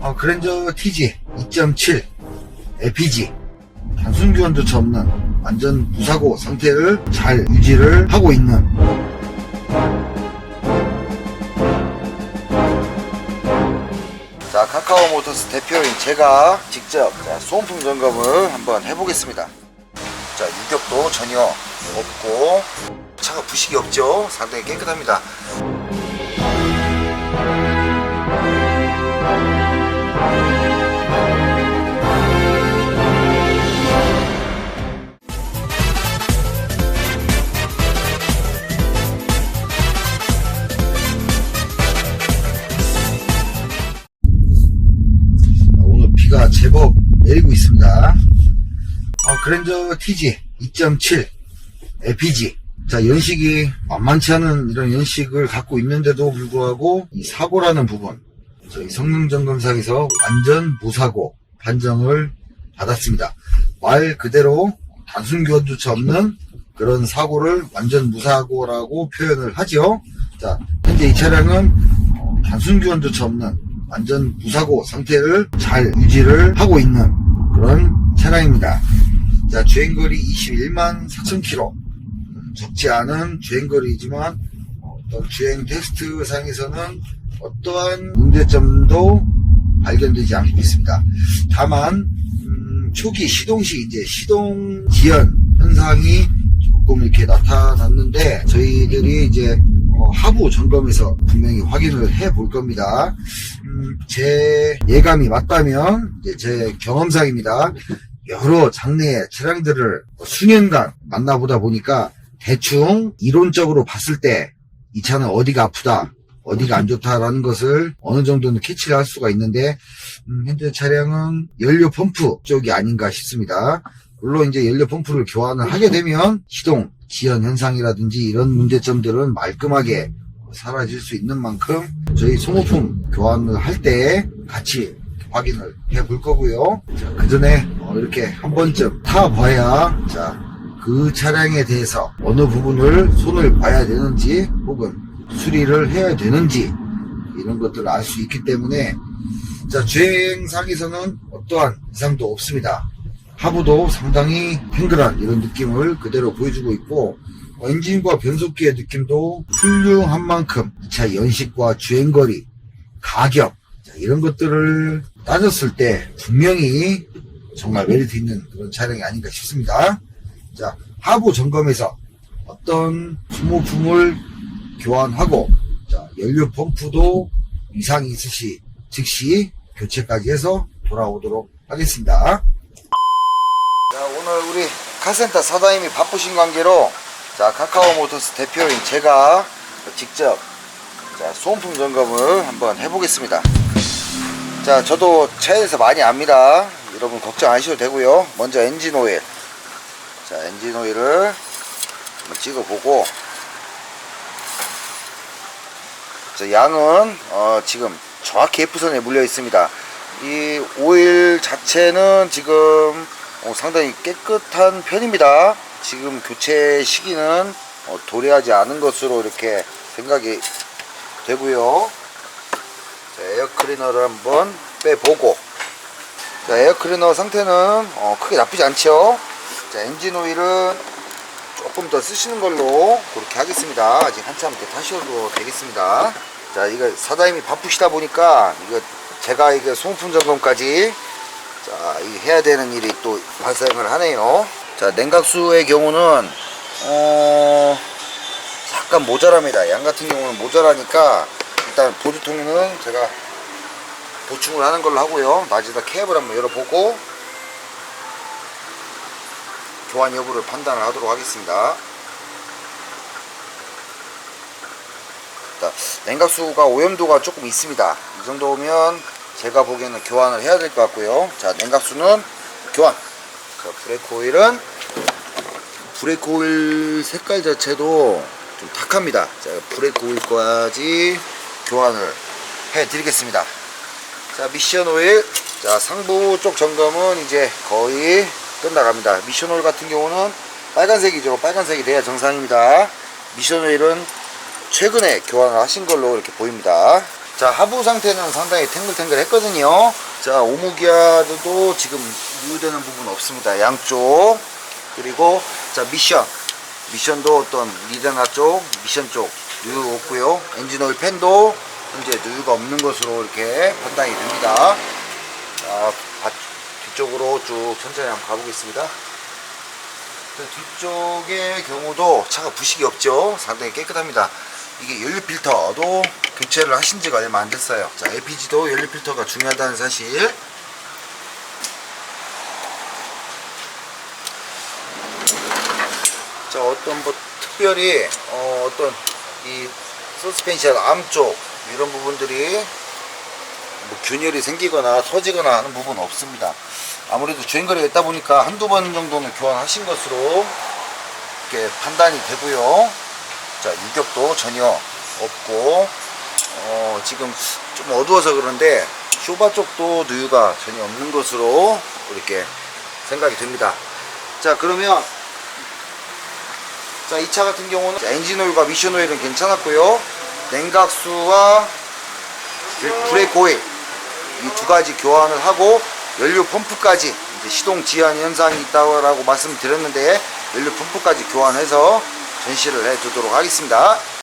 어, 그랜저 TG 2.7 LPG 단순 교환조차 없는 완전 무사고 상태를 잘 유지를 하고 있는. 자 카카오 모터스 대표인 제가 직접 자, 소음품 점검을 한번 해보겠습니다. 자 유격도 전혀 없고 차가 부식이 없죠 상당히 깨끗합니다 아, 오늘 비가 제법 내리고 있습니다. 어, 그랜저 TG 2.7 LPG. 자, 연식이 만만치 않은 이런 연식을 갖고 있는데도 불구하고 이 사고라는 부분, 저희 성능점검상에서 완전 무사고 판정을 받았습니다. 말 그대로 단순 교환조차 없는 그런 사고를 완전 무사고라고 표현을 하죠. 자, 현재 이 차량은 어, 단순 교환조차 없는 완전 무사고 상태를 잘 유지를 하고 있는 그런 차량입니다. 자, 주행거리 21만 4천 킬로. 음, 적지 않은 주행거리이지만 어떤 주행 테스트 상에서는 어떠한 문제점도 발견되지 않고 있습니다. 다만 음, 초기 시동 시 이제 시동 지연 현상이 조금 이렇게 나타났는데 저희들이 이제 어, 하부 점검에서 분명히 확인을 해 볼 겁니다. 음, 제 예감이 맞다면 제 경험상입니다. 여러 장르의 차량들을 수년간 만나보다 보니까 대충 이론적으로 봤을 때 이 차는 어디가 아프다, 어디가 안 좋다라는 것을 어느 정도는 캐치를 할 수가 있는데 음, 현재 차량은 연료 펌프 쪽이 아닌가 싶습니다. 물론 이제 연료 펌프를 교환을 하게 되면 시동 지연 현상이라든지 이런 문제점들은 말끔하게 사라질 수 있는 만큼 저희 소모품 교환을 할 때 같이 확인을 해 볼 거고요. 자, 그 전에 어, 이렇게 한 번쯤 타봐야 자, 그 차량에 대해서 어느 부분을 손을 봐야 되는지 혹은 수리를 해야 되는지 이런 것들을 알 수 있기 때문에 자, 주행상에서는 어떠한 이상도 없습니다. 하부도 상당히 탱글한 이런 느낌을 그대로 보여주고 있고 어, 엔진과 변속기의 느낌도 훌륭한 만큼 이 차 연식과 주행거리, 가격 자, 이런 것들을 따졌을 때 분명히 정말 메리트 있는 그런 차량이 아닌가 싶습니다. 자 하부 점검에서 어떤 소모품을 교환하고 자, 연료 펌프도 이상이 있으시 즉시 교체까지 해서 돌아오도록 하겠습니다. 자, 오늘 우리 카센터 사장님이 바쁘신 관계로 자, 카카오 모터스 대표인 제가 직접 자, 소음품 점검을 한번 해보겠습니다. 자, 저도 차에서 많이 압니다. 여러분 걱정 안 하셔도 되고요. 먼저 엔진 오일. 자, 엔진 오일을 한번 찍어보고 자, 양은 어, 지금 정확히 F선에 물려 있습니다. 이 오일 자체는 지금 어, 상당히 깨끗한 편입니다. 지금 교체 시기는 어, 도래하지 않은 것으로 이렇게 생각이 되고요. 자, 에어클리너를 한번 빼보고 자, 에어클리너 상태는 어, 크게 나쁘지 않죠. 자, 엔진 오일은 조금 더 쓰시는 걸로 그렇게 하겠습니다. 아직 한참 더 타셔도 되겠습니다. 자, 이거 사장님이 바쁘시다 보니까 이거 제가 이거 소모품 점검까지 자, 이 해야 되는 일이 또 발생을 하네요. 자, 냉각수의 경우는 어 약간 모자랍니다. 양 같은 경우는 모자라니까 일단 보조통은 제가 보충을 하는 걸로 하고요. 낮에다 캡을 한번 열어보고 교환 여부를 판단을 하도록 하겠습니다. 자, 냉각수가 오염도가 조금 있습니다. 이 정도면 제가 보기에는 교환을 해야 될 것 같고요. 자, 냉각수는 교환. 자, 브레이크 오일은 브레이크 오일 색깔 자체도 좀 탁합니다. 자, 브레이크 오일까지 교환을 해 드리겠습니다. 자, 미션 오일. 자, 상부 쪽 점검은 이제 거의 끝나갑니다. 미션 오일 같은 경우는 빨간색이죠. 빨간색이 돼야 정상입니다. 미션 오일은 최근에 교환을 하신 걸로 이렇게 보입니다. 자, 하부 상태는 상당히 탱글탱글 했거든요. 자, 오무기아도 지금 유효되는 부분 없습니다. 양쪽. 그리고, 자, 미션. 미션도 어떤 리데나 쪽, 미션 쪽 누유 없고요. 엔진오일 팬도 현재 누유가 없는 것으로 이렇게 판단이 됩니다. 자, 바- 뒤쪽으로 쭉 천천히 한번 가보겠습니다. 자, 뒤쪽의 경우도 차가 부식이 없죠. 상당히 깨끗합니다. 이게 연료 필터도 교체를 하신 지가 얼마 안 됐어요. 자, LPG도 연료 필터가 중요하다는 사실. 자, 어떤 뭐 특별히 어, 어떤 이 서스펜션 암 쪽 이런 부분들이 뭐 균열이 생기거나 터지거나 하는 부분은 없습니다. 아무래도 주행거리가 있다 보니까 한두 번 정도는 교환하신 것으로 이렇게 판단이 되고요. 자, 유격도 전혀 없고, 어, 지금 좀 어두워서 그런데 쇼바 쪽도 누유가 전혀 없는 것으로 이렇게 생각이 됩니다. 자, 그러면 자, 이 차 같은 경우는 엔진 오일과 미션 오일은 괜찮았고요. 냉각수와 브레이크 오일 이 두 가지 교환을 하고 연료 펌프까지 시동 지연 현상이 있다고 말씀드렸는데 연료 펌프까지 교환해서 전시를 해 두도록 하겠습니다.